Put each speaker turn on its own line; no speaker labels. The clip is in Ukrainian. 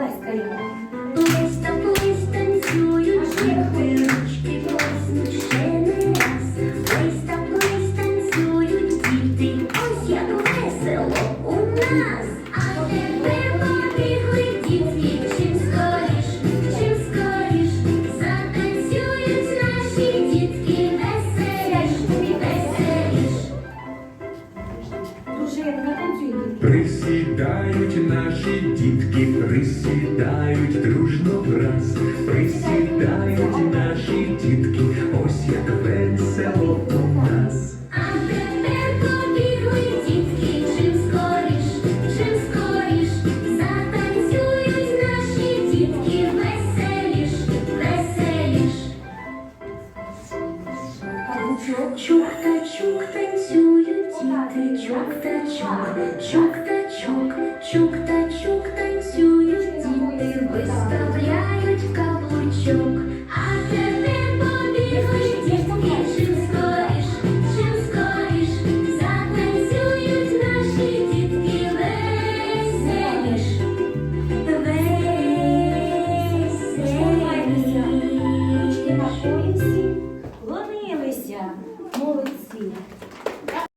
давай скорее.
Пусто, пусто, танцюють жити ручки, посмішений раз. Пусто, пусто, танцюють ось як весело у нас.
Присідають наші дітки, присідають дружно враз, присідають наші дітки, ось як весело у нас.
А тепер побігли дітки, чим скоріш, чим скоріш, затанцюють наші дітки, веселіш, веселіш. Чух танцюють. Чук-та-чук, чук-та-чук, чук-та-чук танцюють діти, виставляють каблучок, а тепер побігли чим скоріш, чим скоріш, затанцюють наші дітки веселіш, веселіш.
Лонилися, молодці.